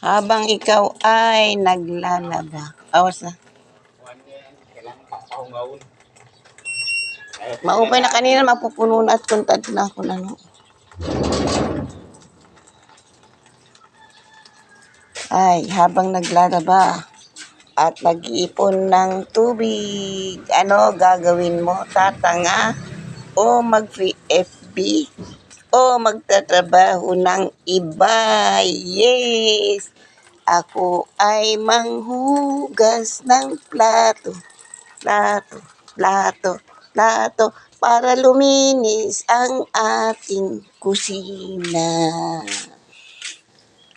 Habang ikaw ay naglalaba. Awas na. Maupay na kanina, mapupuno na at kuntad na ako na no. Ay, habang naglalaba at nag-iipon ng tubig, ano gagawin mo? Tatanga o mag-FB o magtatrabaho ng iba? Yes! Ako ay manghugas ng plato, plato, plato, plato, para luminis ang ating kusina.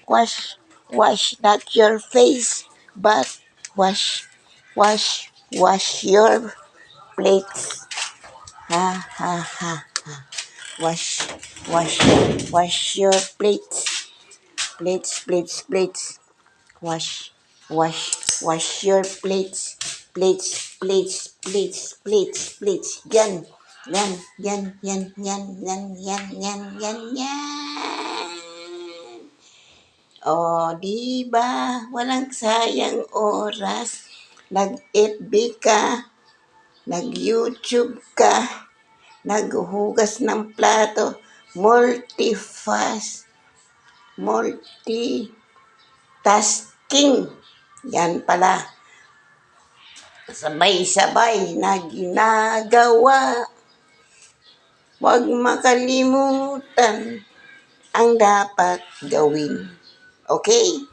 Wash, wash not your face, but wash, wash, wash your plates. Ha, ha, ha, ha. Wash, wash, wash your plates. Plates, plates, plates. Wash, wash, wash your plates. Plates, plates, plates, plates, plates. Yan, yan, yan, yan, yan, yan, yan, yan, yan, yan. O, di ba? Walang sayang oras. Nag-FB ka, nag-YouTube ka, naghuhugas ng plato, multi-fast, multi-tasking. Yan pala. Sabay-sabay na ginagawa. Huwag makalimutan ang dapat gawin. Okay?